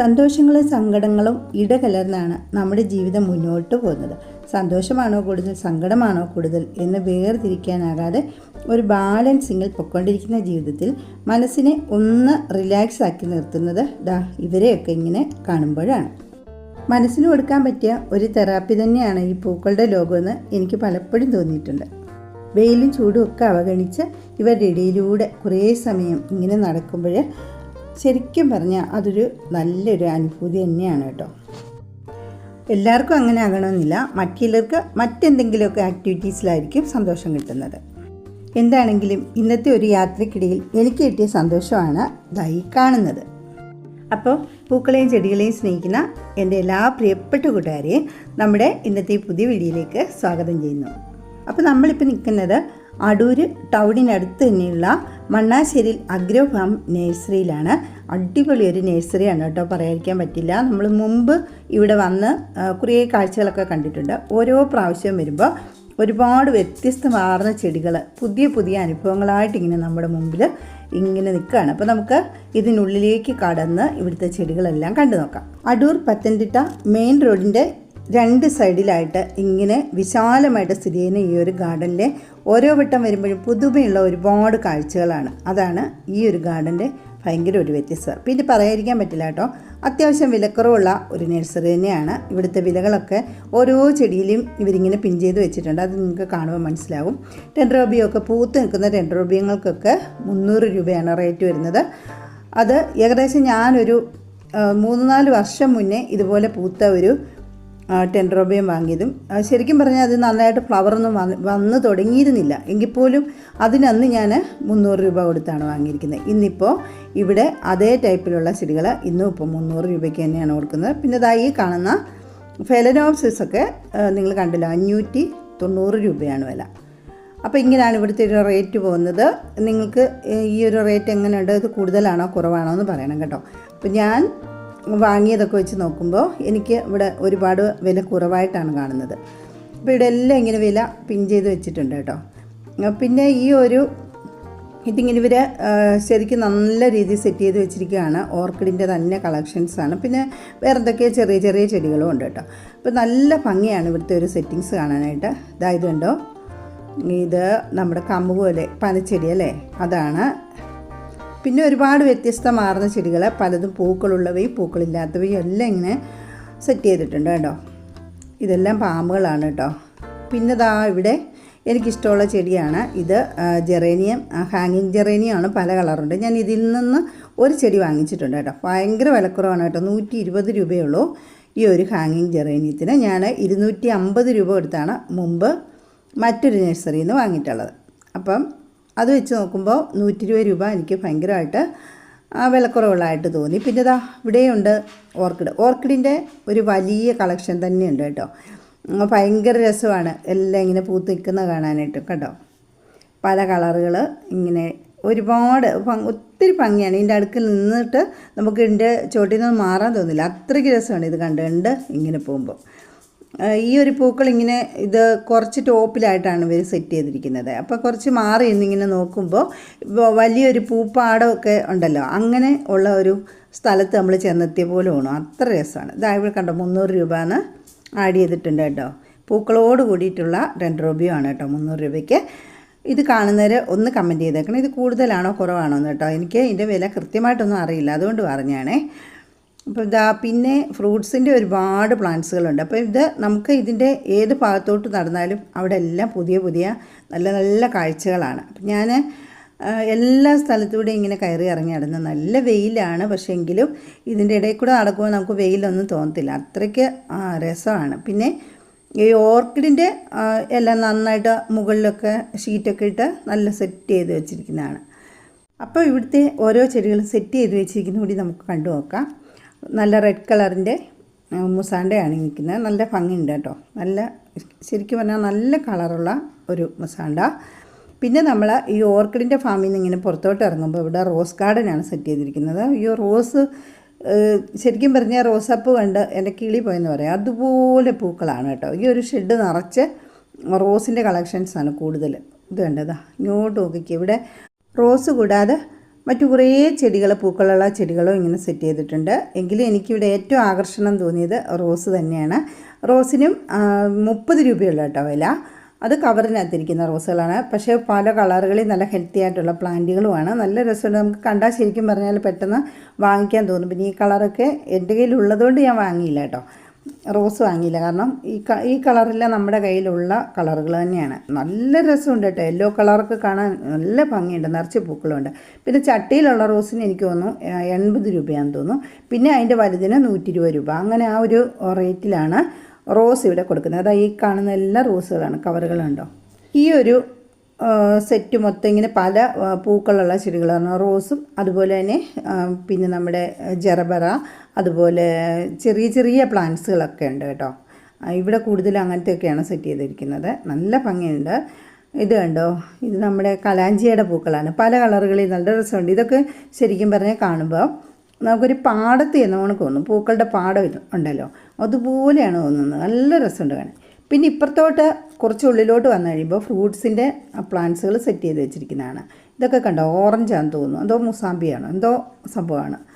സന്തോഷങ്ങളും സങ്കടങ്ങളും ഇടകലർന്നാണ് നമ്മുടെ ജീവിതം മുന്നോട്ട് പോകുന്നത്. സന്തോഷമാണോ കൂടുതൽ സങ്കടമാണോ കൂടുതൽ എന്ന് വേർതിരിക്കാനാകാതെ ഒരു ബാലൻസിങ്ങിൽ പൊയ്ക്കൊണ്ടിരിക്കുന്ന ജീവിതത്തിൽ മനസ്സിനെ ഒന്ന് റിലാക്സ് ആക്കി നിർത്തുന്നത് ദാ ഇവരെയൊക്കെ ഇങ്ങനെ കാണുമ്പോഴാണ്. മനസ്സിന് കൊടുക്കാൻ പറ്റിയ ഒരു തെറാപ്പി തന്നെയാണ് ഈ പൂക്കളുടെ ലോകമെന്ന് എനിക്ക് പലപ്പോഴും തോന്നിയിട്ടുണ്ട്. വെയിലും ചൂടും ഒക്കെ അവഗണിച്ച് ഇവരുടെ ഇടയിലൂടെ കുറേ സമയം ഇങ്ങനെ നടക്കുമ്പോൾ ശരിക്കും പറഞ്ഞാൽ അതൊരു നല്ലൊരു അനുഭൂതി തന്നെയാണ് കേട്ടോ. എല്ലാവർക്കും അങ്ങനെ ആകണമെന്നില്ല. മറ്റുള്ളവർക്ക് മറ്റെന്തെങ്കിലുമൊക്കെ ആക്ടിവിറ്റീസിലായിരിക്കും സന്തോഷം കിട്ടുന്നത്. എന്താണെങ്കിലും ഇന്നത്തെ ഒരു യാത്രക്കിടയിൽ എനിക്ക് കിട്ടിയ സന്തോഷമാണ് ദൈ കാണുന്നത്. അപ്പോൾ പൂക്കളെയും ചെടികളെയും സ്നേഹിക്കുന്ന എന്റെ എല്ലാ പ്രിയപ്പെട്ട കൂട്ടുകാരെയും നമ്മുടെ ഇന്നത്തെ പുതിയ വീഡിയോയിലേക്ക് സ്വാഗതം ചെയ്യുന്നു. അപ്പോൾ നമ്മളിപ്പോൾ നിൽക്കുന്നത് അടൂര് ടൗണിനടുത്ത് തന്നെയുള്ള മണ്ണാശ്ശേരിയിൽ അഗ്രോ ഫാം നേഴ്സറിയിലാണ്. അടിപൊളി ഒരു നേഴ്സറിയാണ് കേട്ടോ പറയാതിരിക്കാൻ പറ്റില്ല. നമ്മൾ മുമ്പ് ഇവിടെ വന്ന് കുറേ കാഴ്ചകളൊക്കെ കണ്ടിട്ടുണ്ട്. ഓരോ പ്രാവശ്യം വരുമ്പോൾ ഒരുപാട് വ്യത്യസ്തമാർന്ന ചെടികൾ പുതിയ പുതിയ അനുഭവങ്ങളായിട്ട് ഇങ്ങനെ നമ്മുടെ മുമ്പിൽ ഇങ്ങനെ നിൽക്കുകയാണ്. അപ്പോൾ നമുക്ക് ഇതിനുള്ളിലേക്ക് കടന്ന് ഇവിടുത്തെ ചെടികളെല്ലാം കണ്ടു നോക്കാം. അടൂർ പത്തനംതിട്ട മെയിൻ റോഡിന്റെ രണ്ട് സൈഡിലായിട്ട് ഇങ്ങനെ വിശാലമായിട്ട് സ്ഥിതി ചെയ്യുന്ന ഈ ഒരു ഗാർഡനിലെ ഓരോ വട്ടം വരുമ്പോഴും പുതുമയുള്ള ഒരുപാട് കാഴ്ചകളാണ്. അതാണ് ഈ ഒരു ഗാർഡന്റെ ഭയങ്കര ഒരു വ്യത്യസ്തത. പിന്നെ പറയാതിരിക്കാൻ പറ്റില്ല കേട്ടോ. അത്യാവശ്യം വിലക്കുറവുള്ള ഒരു നഴ്സറി തന്നെയാണ്. ഇവിടുത്തെ വിലകളൊക്കെ ഓരോ ചെടിയിലും ഇവരിങ്ങനെ പിൻ ചെയ്ത് വെച്ചിട്ടുണ്ട്. അത് നിങ്ങൾക്ക് കാണുമ്പോൾ മനസ്സിലാവും ടെൻഡ്രോബിയൊക്കെ പൂത്ത് നിൽക്കുന്ന ടെൻഡ്രോബിയങ്ങൾക്കൊക്കെ മുന്നൂറ് രൂപയാണ് റേറ്റ് വരുന്നത്. അത് ഏകദേശം ഞാനൊരു മൂന്ന് നാല് വർഷം മുന്നേ ഇതുപോലെ പൂത്ത ഒരു ടെൻഡ്രോബിയം വാങ്ങിയതും. ശരിക്കും പറഞ്ഞാൽ അത് നന്നായിട്ട് ഫ്ലവറൊന്നും വന്ന് വന്ന് തുടങ്ങിയിരുന്നില്ല. എങ്കിൽ പോലും അതിനന്ന് ഞാൻ മുന്നൂറ് രൂപ കൊടുത്താണ് വാങ്ങിയിരിക്കുന്നത്. ഇന്നിപ്പോൾ ഇവിടെ അതേ ടൈപ്പിലുള്ള ചെടികൾ ഇന്നും ഇപ്പോൾ മുന്നൂറ് രൂപയ്ക്ക് തന്നെയാണ് കൊടുക്കുന്നത്. പിന്നെ ഇതായി കാണുന്ന ഫെലനോപ്സിസ് ഒക്കെ നിങ്ങൾ കണ്ടല്ലോ അഞ്ഞൂറ്റി തൊണ്ണൂറ് രൂപയാണ് വില. അപ്പോൾ ഇങ്ങനെയാണ് ഇവിടുത്തെ ഒരു റേറ്റ് പോകുന്നത്. നിങ്ങൾക്ക് ഈ ഒരു റേറ്റ് എങ്ങനെയുണ്ട്? ഇത് കൂടുതലാണോ കുറവാണോ എന്ന് പറയണം കേട്ടോ. അപ്പോൾ ഞാൻ വാങ്ങിയതൊക്കെ വെച്ച് നോക്കുമ്പോൾ എനിക്ക് ഇവിടെ ഒരുപാട് വില കുറവായിട്ടാണ് കാണുന്നത്. അപ്പോൾ ഇവിടെ എല്ലാം ഇങ്ങനെ വില പിൻ ചെയ്ത് വെച്ചിട്ടുണ്ട് കേട്ടോ. പിന്നെ ഈ ഒരു ഇതിങ്ങനെ ഇവർ ശരിക്കും നല്ല രീതിയിൽ സെറ്റ് ചെയ്ത് വെച്ചിരിക്കുകയാണ്. ഓർക്കിഡിന്റെ തന്നെ കളക്ഷൻസാണ് പിന്നെ വേറെ എന്തൊക്കെയോ ചെറിയ ചെറിയ ചെടികളും ഉണ്ട് കേട്ടോ. അപ്പോൾ നല്ല ഭംഗിയാണ് ഇവിടുത്തെ ഒരു സെറ്റിങ്സ് കാണാനായിട്ട്. ഇതായത് കണ്ടോ ഇത് നമ്മുടെ കമ്പ് പോലെ പനച്ചെടി അല്ലേ? അതാണ്. പിന്നെ ഒരുപാട് വ്യത്യസ്തമാർന്ന ചെടികൾ പലതും പൂക്കളുള്ളവയും പൂക്കളില്ലാത്തവയും എല്ലാം ഇങ്ങനെ സെറ്റ് ചെയ്തിട്ടുണ്ട് കേട്ടോ. ഇതെല്ലാം പാമ്പുകളാണ് കേട്ടോ. പിന്നെ ദാ ഇവിടെ എനിക്കിഷ്ടമുള്ള ചെടിയാണ്. ഇത് ജെറേനിയം ഹാങ്ങിങ് ജെറേനിയം ആണ് പല കളറുണ്ട്. ഞാൻ ഇതിൽ നിന്ന് ഒരു ചെടി വാങ്ങിച്ചിട്ടുണ്ട് കേട്ടോ. ഭയങ്കര വിലക്കുറവാണ് കേട്ടോ. നൂറ്റി ഇരുപത് രൂപയേ ഉള്ളൂ ഈ ഒരു ഹാങ്ങിങ് ജെറേനിയത്തിന്. ഞാൻ ഇരുന്നൂറ്റി അമ്പത് രൂപ കൊടുത്താണ് മുമ്പ് മറ്റൊരു നഴ്സറിയിൽ നിന്ന് വാങ്ങിയിട്ടുള്ളത്. അപ്പം അത് വെച്ച് നോക്കുമ്പോൾ നൂറ്റി ഇരുപത് രൂപ എനിക്ക് ഭയങ്കരമായിട്ട് വിലക്കുറവുള്ളതായിട്ട് തോന്നി. പിന്നെ ഇതാ ഇവിടെയുണ്ട് ഓർക്കിഡ്. ഓർക്കിഡിന്റെ ഒരു വലിയ കളക്ഷൻ തന്നെയുണ്ട് കേട്ടോ. ഭയങ്കര രസമാണ്. എല്ലാം ഇങ്ങനെ പൂത്ത് നിൽക്കുന്നത് കാണാനായിട്ട് കേട്ടോ പല കളറുകൾ ഇങ്ങനെ ഒരുപാട് ഒത്തിരി ഭംഗിയാണ്. ഇതിന്റെ അടുക്കിൽ നിന്നിട്ട് നമുക്ക് ഇതിന്റെ ചോട്ടിൽ നിന്ന് മാറാൻ തോന്നില്ല. അത്രയ്ക്ക് രസമാണ് ഇത് കണ്ട് കണ്ട് ഇങ്ങനെ പോകുമ്പോൾ ഈ ഒരു പൂക്കൾ ഇങ്ങനെ ഇത് കുറച്ച് ടോപ്പിലായിട്ടാണ് ഇവർ സെറ്റ് ചെയ്തിരിക്കുന്നത്. അപ്പോൾ കുറച്ച് മാറി എന്നിങ്ങനെ നോക്കുമ്പോൾ വലിയൊരു പൂപ്പാടമൊക്കെ ഉണ്ടല്ലോ. അങ്ങനെ ഉള്ള ഒരു സ്ഥലത്ത് നമ്മൾ ചെന്നെത്തിയ പോലെ വേണം അത്ര രസമാണ്. ഇതാ ഇവിടെ കണ്ടോ മുന്നൂറ് രൂപയാണ് ആഡ് ചെയ്തിട്ടുണ്ട് കേട്ടോ. പൂക്കളോട് കൂടിയിട്ടുള്ള രണ്ട് രൂപയാണ് കേട്ടോ മുന്നൂറ് രൂപയ്ക്ക്. ഇത് കാണുന്നവർ ഒന്ന് കമന്റ് ചെയ്തേക്കണം. ഇത് കൂടുതലാണോ കുറവാണോ എന്ന് കേട്ടോ. എനിക്ക് ഇതിന്റെ വില കൃത്യമായിട്ടൊന്നും അറിയില്ല. അതുകൊണ്ട് പറഞ്ഞാണേ. അപ്പോൾ ഇതാ പിന്നെ ഫ്രൂട്ട്സിന്റെ ഒരുപാട് പ്ലാന്റ്സുകളുണ്ട്. അപ്പോൾ ഇത് നമുക്ക് ഇതിന്റെ ഏത് ഭാഗത്തോട്ട് നടന്നാലും അവിടെ എല്ലാം പുതിയ പുതിയ നല്ല നല്ല കാഴ്ചകളാണ്. അപ്പം ഞാൻ എല്ലാ സ്ഥലത്തൂടെ ഇങ്ങനെ കയറി ഇറങ്ങി നടന്ന് നല്ല വെയിലാണ്. പക്ഷേ എങ്കിലും ഇതിന്റെ ഇടയിൽ കൂടെ നടക്കുമ്പോൾ നമുക്ക് വെയിലൊന്നും തോന്നത്തില്ല. അത്രയ്ക്ക് രസമാണ്. പിന്നെ ഈ ഓർക്കിഡിന്റെ എല്ലാം നന്നായിട്ട് മുകളിലൊക്കെ ഷീറ്റൊക്കെ ഇട്ട് നല്ല സെറ്റ് ചെയ്ത് വെച്ചിരിക്കുന്നതാണ്. അപ്പോൾ ഇവിടുത്തെ ഓരോ ചെടികളും സെറ്റ് ചെയ്ത് വെച്ചിരിക്കുന്ന കൂടി നമുക്ക് കണ്ടു നോക്കാം. നല്ല റെഡ് കളറിന്റെ മുസാണ്ടയാണ് നിൽക്കുന്നത്. നല്ല ഭംഗിയുണ്ട് കേട്ടോ. നല്ല ശരിക്കും പറഞ്ഞാൽ നല്ല കളറുള്ള ഒരു മുസാണ്ട പിന്നെ നമ്മൾ ഈ ഓർക്കിഡിന്റെ ഫാമിൽ നിന്ന് ഇങ്ങനെ പുറത്തോട്ട് ഇറങ്ങുമ്പോൾ ഇവിടെ റോസ് ഗാർഡനാണ് സെറ്റ് ചെയ്തിരിക്കുന്നത്. ഈ റോസ് ശരിക്കും പറഞ്ഞാൽ റോസപ്പ് കണ്ട് എന്റെ കിളി പോയെന്ന് പറയാം. അതുപോലെ പൂക്കളാണ് കേട്ടോ. ഈ ഒരു ഷെഡ് നിറച്ച് റോസിന്റെ കളക്ഷൻസാണ് കൂടുതൽ ഇത് കണ്ടതാ. ഇങ്ങോട്ട് നോക്കിക്കുക ഇവിടെ റോസ് കൂടാതെ മറ്റു കുറേ ചെടികൾ പൂക്കളുള്ള ചെടികളും ഇങ്ങനെ സെറ്റ് ചെയ്തിട്ടുണ്ട്. എങ്കിലും എനിക്കിവിടെ ഏറ്റവും ആകർഷണം തോന്നിയത് റോസ് തന്നെയാണ്. റോസിനും മുപ്പത് രൂപയുള്ള കേട്ടോ വില. അത് കവറിനകത്തിരിക്കുന്ന റോസുകളാണ്. പക്ഷേ പല കളറുകളിൽ നല്ല ഹെൽത്തി ആയിട്ടുള്ള പ്ലാന്റുകളുമാണ്. നല്ല രസമുണ്ട്. നമുക്ക് കണ്ടാൽ ശരിക്കും പറഞ്ഞാൽ പെട്ടെന്ന് വാങ്ങിക്കാൻ തോന്നും. പിന്നെ ഈ കളറൊക്കെ എന്റെ കയ്യിലുള്ളതുകൊണ്ട് ഞാൻ വാങ്ങിയില്ല കേട്ടോ. റോസ് വാങ്ങിയില്ല. കാരണം ഈ ഈ കളറില്ല നമ്മുടെ കയ്യിലുള്ള കളറുകൾ തന്നെയാണ്. നല്ല രസമുണ്ട് കേട്ടോ. യെല്ലോ കളറൊക്കെ കാണാൻ നല്ല ഭംഗിയുണ്ട്. നിറച്ച് പൂക്കളുണ്ട്. പിന്നെ ചട്ടിയിലുള്ള റോസിന് എനിക്ക് തോന്നുന്നു എൺപത് രൂപയാണെന്ന് തോന്നുന്നു. പിന്നെ അതിന്റെ വലുതിന് നൂറ്റി ഇരുപത് രൂപ. അങ്ങനെ ആ ഒരു റേറ്റിലാണ് റോസ് ഇവിടെ കൊടുക്കുന്നത്. അതാ ഈ കാണുന്ന എല്ലാ റോസുകളാണ്. കവറുകളുണ്ടോ ഈ ഒരു സെറ്റ് മൊത്തം ഇങ്ങനെ പല പൂക്കളുള്ള ചെടികളാണ്. റോസും അതുപോലെ തന്നെ പിന്നെ നമ്മുടെ ജറബറ അതുപോലെ ചെറിയ ചെറിയ പ്ലാന്റ്സുകളൊക്കെ ഉണ്ട് കേട്ടോ. ഇവിടെ കൂടുതൽ അങ്ങനത്തെയൊക്കെയാണ് സെറ്റ് ചെയ്തിരിക്കുന്നത്. നല്ല ഭംഗിയുണ്ട്. ഇത് കണ്ടോ? ഇത് നമ്മുടെ കലാഞ്ചിയുടെ പൂക്കളാണ്. പല കളറുകളിൽ നല്ല രസമുണ്ട്. ഇതൊക്കെ ശരിക്കും പറഞ്ഞാൽ കാണുമ്പോൾ നമുക്കൊരു പാടത്ത് എന്ന് കണക്ക് തോന്നും. പൂക്കളുടെ പാടം ഉണ്ടല്ലോ. അതുപോലെയാണ് തോന്നുന്നത്. നല്ല രസമുണ്ട് കാണാൻ. പിന്നെ ഇപ്പുറത്തോട്ട് കുറച്ച് ഉള്ളിലോട്ട് വന്നു കഴിയുമ്പോൾ ഫ്രൂട്ട്സിന്റെ പ്ലാന്റ്സുകൾ സെറ്റ് ചെയ്ത് വെച്ചിരിക്കുന്നതാണ്. ഇതൊക്കെ കണ്ടോ? ഓറഞ്ചാണെന്ന് തോന്നുന്നു. എന്തോ മുസാമ്പിയാണോ? എന്തോ സംഭവമാണ്.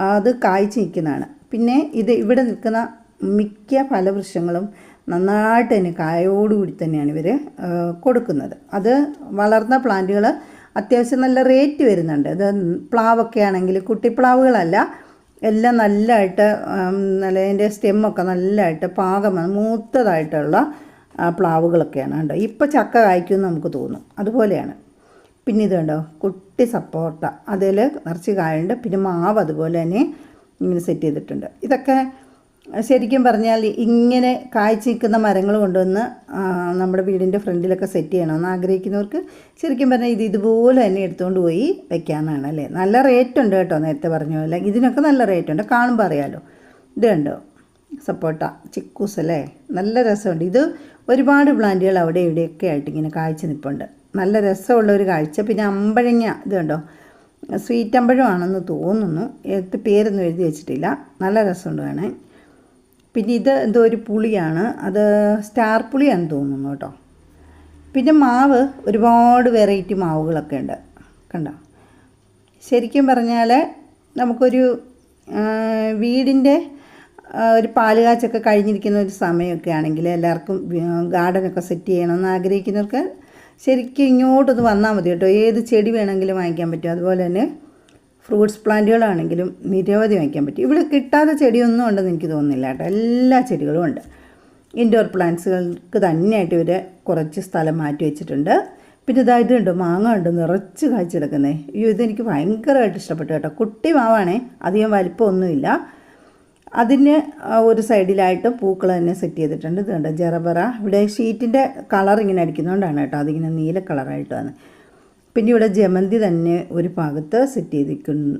അത് കായ്ച്ചു നിൽക്കുന്നതാണ്. പിന്നെ ഇത് ഇവിടെ നിൽക്കുന്ന മിക്ക ഫലവൃക്ഷങ്ങളും നന്നായിട്ട് തന്നെ കായോടുകൂടി തന്നെയാണ് ഇവർ കൊടുക്കുന്നത്. അത് വളർന്ന പ്ലാന്റുകൾ അത്യാവശ്യം നല്ല റേറ്റ് വരുന്നുണ്ട്. ഇത് പ്ലാവൊക്കെ ആണെങ്കിൽ കുട്ടിപ്ലാവുകളല്ല എല്ലാം നല്ലതായിട്ട് നല്ല അതിന്റെ സ്റ്റെമ്മൊക്കെ നല്ലതായിട്ട് പാകമാണ് മൂത്തതായിട്ടുള്ള പ്ലാവുകളൊക്കെയാണ് കണ്ടോ. ഇപ്പോൾ ചക്ക കായ്ക്കുമെന്ന് നമുക്ക് തോന്നും. അതുപോലെയാണ്. പിന്നെ ഇത് കണ്ടോ കുട്ടി സപ്പോർട്ട അതിൽ നിറച്ച് കായുണ്ട്. പിന്നെ മാവ് അതുപോലെ തന്നെ ഇങ്ങനെ സെറ്റ് ചെയ്തിട്ടുണ്ട്. ഇതൊക്കെ ശരിക്കും പറഞ്ഞാൽ ഇങ്ങനെ കായ്ച്ചിരിക്കുന്ന മരങ്ങൾ കൊണ്ടുവന്ന് നമ്മുടെ വീടിന്റെ ഫ്രണ്ടിലൊക്കെ സെറ്റ് ചെയ്യണമെന്ന് ആഗ്രഹിക്കുന്നവർക്ക് ശരിക്കും പറഞ്ഞാൽ ഇത് ഇതുപോലെ തന്നെ എടുത്തുകൊണ്ട് പോയി വെക്കാമെന്നാണ് അല്ലേ? നല്ല റേറ്റ് ഉണ്ട് കേട്ടോ നേരത്തെ പറഞ്ഞ പോലെ. ഇതിനൊക്കെ നല്ല റേറ്റ് ഉണ്ട്. കാണുമ്പോൾ അറിയാമല്ലോ ഇത് കണ്ടോ? സപ്പോട്ട ചിക്കൂസ് അല്ലേ? നല്ല രസമുണ്ട്. ഇത് ഒരുപാട് പ്ലാന്റുകൾ അവിടെ ഇവിടെയൊക്കെ ആയിട്ട് ഇങ്ങനെ കാഴ്ച നിൽപ്പുണ്ട്. നല്ല രസമുള്ള ഒരു കാഴ്ച. പിന്നെ അമ്പഴങ്ങ ഇത് കണ്ടോ? സ്വീറ്റ് അമ്പഴമാണെന്ന് തോന്നുന്നു. എത്ത് പേരൊന്നും എഴുതി വെച്ചിട്ടില്ല. നല്ല രസമുണ്ട് കാണാൻ. പിന്നെ ഇത് എന്തോ ഒരു പുളിയാണ്. അത് സ്റ്റാർ പുളിയാണെന്ന് തോന്നുന്നു കേട്ടോ. പിന്നെ മാവ് ഒരുപാട് വെറൈറ്റി മാവുകളൊക്കെ ഉണ്ട്. കണ്ടോ? ശരിക്കും പറഞ്ഞാൽ നമുക്കൊരു വീടിന്റെ ഒരു പാലുകാച്ചൊക്കെ കഴിഞ്ഞിരിക്കുന്ന ഒരു സമയമൊക്കെ ആണെങ്കിൽ എല്ലാവർക്കും ഗാർഡനൊക്കെ സെറ്റ് ചെയ്യണമെന്ന് ആഗ്രഹിക്കുന്നവർക്ക് ശരിക്കും ഇങ്ങോട്ടൊന്ന് വന്നാൽ മതി കേട്ടോ. ഏത് ചെടി വേണമെങ്കിലും വാങ്ങിക്കാൻ പറ്റും. അതുപോലെ തന്നെ ഫ്രൂട്ട്സ് പ്ലാന്റുകളാണെങ്കിലും നിരവധി വാങ്ങിക്കാൻ പറ്റും. ഇവിടെ കിട്ടാത്ത ചെടിയൊന്നും ഉണ്ടെന്ന് എനിക്ക് തോന്നുന്നില്ല കേട്ടോ. എല്ലാ ചെടികളും ഉണ്ട്. ഇൻഡോർ പ്ലാന്റ്സുകൾക്ക് തന്നെയായിട്ട് ഇവർ കുറച്ച് സ്ഥലം മാറ്റി വെച്ചിട്ടുണ്ട്. പിന്നെ ഇതായത് ഉണ്ട് മാങ്ങ ഉണ്ട് നിറച്ച് കാഴ്ച അയ്യോ ഇതെനിക്ക് ഭയങ്കരമായിട്ട് ഇഷ്ടപ്പെട്ടു കേട്ടോ. കുട്ടി മാവാണേ അധികം വലിപ്പമൊന്നുമില്ല. അതിന് ഒരു സൈഡിലായിട്ട് പൂക്കൾ തന്നെ സെറ്റ് ചെയ്തിട്ടുണ്ട്. ഇത് കണ്ടോ? ജറബറ ഇവിടെ ഷീറ്റിന്റെ കളർ ഇങ്ങനെ അടിക്കുന്നതുകൊണ്ടാണ് കേട്ടോ. അതിങ്ങനെ നീല കളറായിട്ട് വന്ന്. പിന്നെ ഇവിടെ ജമന്തി തന്നെ ഒരു ഭാഗത്ത് സെറ്റ് ചെയ്തിരിക്കുന്നു.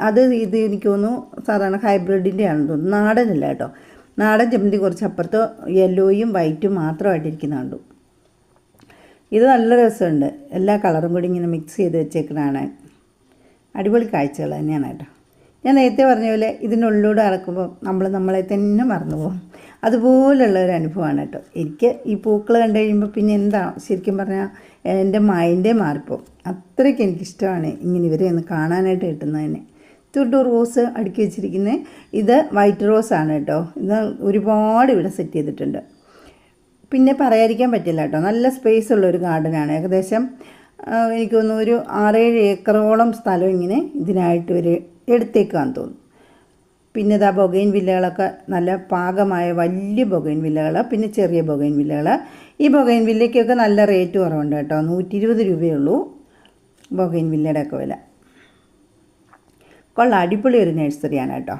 അത് ഇത് എനിക്ക് തോന്നുന്നു സാധാരണ ഹൈബ്രിഡിന്റെ ആണെന്ന് തോന്നുന്നു. നാടനല്ല കേട്ടോ. നാടൻ ജമന്തി കുറച്ച് അപ്പുറത്ത് യെല്ലോയും വൈറ്റും മാത്രമായിട്ടിരിക്കുന്ന കണ്ടു ഇത് നല്ല രസമുണ്ട്. എല്ലാ കളറും കൂടി ഇങ്ങനെ മിക്സ് ചെയ്ത് വെച്ചേക്കുന്നതാണ്. അടിപൊളി കാഴ്ചകൾ തന്നെയാണ് കേട്ടോ. ഞാൻ നേരത്തെ പറഞ്ഞ പോലെ ഇതിനുള്ളിലൂടെ അറക്കുമ്പോൾ നമ്മൾ നമ്മളെ തന്നെ മറന്നു പോകും. അതുപോലുള്ള ഒരു അനുഭവമാണ് കേട്ടോ. എനിക്ക് ഈ പൂക്കൾ കണ്ടു കഴിയുമ്പോൾ പിന്നെ എന്താ ശരിക്കും പറഞ്ഞാൽ എന്റെ മൈൻഡേ മാറിപ്പോവും അത്രയ്ക്ക് എനിക്കിഷ്ടമാണ് ഇങ്ങനെ ഇവരെ ഒന്ന് കാണാനായിട്ട് കിട്ടുന്നതന്നെ ഇതുകൊണ്ട് റോസ് അടുക്കി വെച്ചിരിക്കുന്നത് ഇത് വൈറ്റ് റോസ് ആണ് കേട്ടോ. ഇത് ഒരുപാട് ഇവിടെ സെറ്റ് ചെയ്തിട്ടുണ്ട്. പിന്നെ പറയാതിരിക്കാൻ പറ്റില്ല കേട്ടോ. നല്ല സ്പേസ് ഉള്ളൊരു ഗാർഡനാണ് ഏകദേശം എനിക്ക് തോന്നുന്നു ഒരു ആറേഴ് ഏക്കറോളം സ്ഥലം ഇങ്ങനെ ഇതിനായിട്ട് ഒരു എടുത്തേക്കാന്ന് തോന്നും പിന്നെ ഇതാ ബൊഗൈൻ വില്ലകളൊക്കെ നല്ല പാകമായ വലിയ ബൊഗൈൻ വില്ലകൾ പിന്നെ ചെറിയ ബൊഗൈൻ വില്ലകൾ ഈ ബൊഗൈൻ വില്ലയ്ക്കൊക്കെ നല്ല റേറ്റ് കുറവുണ്ട് കേട്ടോ നൂറ്റി ഇരുപത് രൂപയേ ഉള്ളൂ ബൊഗൈൻ വില്ലയുടെ ഒക്കെ വില. കൊള്ള അടിപൊളി ഒരു നഴ്സറിയാണ് കേട്ടോ.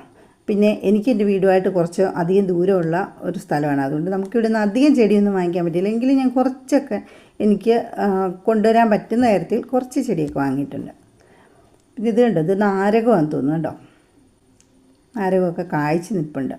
പിന്നെ എനിക്ക് എന്റെ വീടുമായിട്ട് കുറച്ച് അധികം ദൂരമുള്ള ഒരു സ്ഥലമാണ്. അതുകൊണ്ട് നമുക്ക് നിന്ന് അധികം ചെടിയൊന്നും വാങ്ങിക്കാൻ പറ്റില്ല. എങ്കിലും ഞാൻ കുറച്ചൊക്കെ എനിക്ക് കൊണ്ടുവരാൻ പറ്റുന്ന തരത്തിൽ കുറച്ച് ചെടിയൊക്കെ വാങ്ങിയിട്ടുണ്ട്. ഇത് കണ്ടോ ഇത് നാരകമാണെന്ന് തോന്നുന്നു കേട്ടോ. നാരകമൊക്കെ കായ്ച്ച് നിൽപ്പുണ്ട്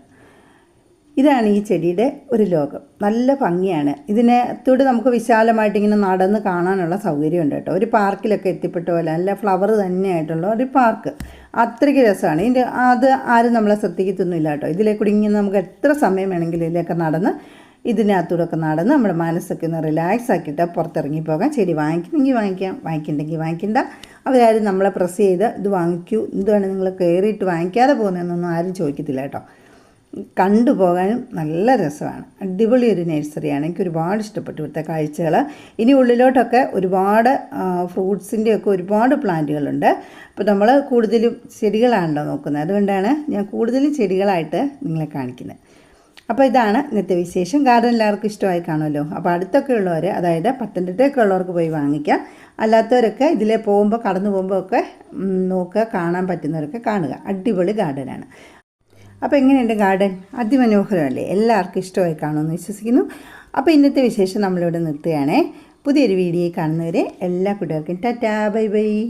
ഇതാണ് ഈ ചെടിയുടെ ഒരു ലോകം. നല്ല ഭംഗിയാണ്. ഇതിനകത്തൂടെ നമുക്ക് വിശാലമായിട്ട് ഇങ്ങനെ നടന്ന് കാണാനുള്ള സൗകര്യമുണ്ട് കേട്ടോ. ഒരു പാർക്കിലൊക്കെ എത്തിപ്പെട്ട പോലെ നല്ല ഫ്ലവർ തന്നെയായിട്ടുള്ള ഒരു പാർക്ക്. അത്രയ്ക്ക് രസമാണ്. ഇതിന്റെ അത് ആരും നമ്മളെ ശ്രദ്ധിക്കത്തൊന്നുമില്ല കേട്ടോ. ഇതിലെ കൂടി നമുക്ക് എത്ര സമയം വേണമെങ്കിലും ഇതിലൊക്കെ നടന്ന് ഇതിനകത്തൂടെ നടന്ന് നമ്മുടെ മനസ്സൊക്കെ ഒന്ന് റിലാക്സ് ആക്കിയിട്ട് പുറത്തിറങ്ങി പോകാം. ചെടി വാങ്ങിക്കുന്നെങ്കിൽ വാങ്ങിക്കാം. വാങ്ങിക്കണ്ടെങ്കിൽ വാങ്ങിക്കണ്ട. അവരാരും നമ്മളെ പ്രസ് ചെയ്ത് ഇത് വാങ്ങിക്കൂ. എന്താണ് നിങ്ങൾ കയറിയിട്ട് വാങ്ങിക്കാതെ പോകുന്നതെന്നൊന്നും ആരും ചോദിക്കത്തില്ല കേട്ടോ. കണ്ടുപോകാനും നല്ല രസമാണ്. അടിപൊളി ഒരു നഴ്സറിയാണ് എനിക്ക് ഒരുപാട് ഇഷ്ടപ്പെട്ടു ഇവിടുത്തെ കാഴ്ചകൾ ഇനി ഉള്ളിലോട്ടൊക്കെ ഒരുപാട് ഫ്രൂട്ട്സിന്റെ ഒക്കെ ഒരുപാട് പ്ലാന്റുകളുണ്ട് അപ്പോൾ നമ്മൾ കൂടുതലും ചെടികളാണല്ലോ നോക്കുന്നത്. അതുകൊണ്ടാണ് ഞാൻ കൂടുതലും ചെടികളായിട്ട് നിങ്ങളെ കാണിക്കുന്നത്. അപ്പോൾ ഇതാണ് ഇന്നത്തെ വിശേഷം. ഗാർഡൻ എല്ലാവർക്കും ഇഷ്ടമായി കാണുമല്ലോ. അപ്പോൾ അടുത്തൊക്കെ ഉള്ളവർ അതായത് പത്തനംതിട്ടയൊക്കെ ഉള്ളവർക്ക് പോയി വാങ്ങിക്കാം. അല്ലാത്തവരൊക്കെ ഇതിലെ പോകുമ്പോൾ കടന്നു പോകുമ്പോൾ ഒക്കെ നോക്കുക കാണാൻ പറ്റുന്നവരൊക്കെ കാണുക. അടിപൊളി ഗാർഡനാണ്. അപ്പോൾ എങ്ങനെയുണ്ട് ഗാർഡൻ? അതിമനോഹരമല്ലേ? എല്ലാവർക്കും ഇഷ്ടമായി കാണുമെന്ന് വിശ്വസിക്കുന്നു. അപ്പോൾ ഇന്നത്തെ വിശേഷം നമ്മളിവിടെ നിർത്തുകയാണേ. പുതിയൊരു വീഡിയോ കാണുന്നവരെ എല്ലാ കുട്ടികൾക്കും ടാറ്റാ ബൈ ബൈ.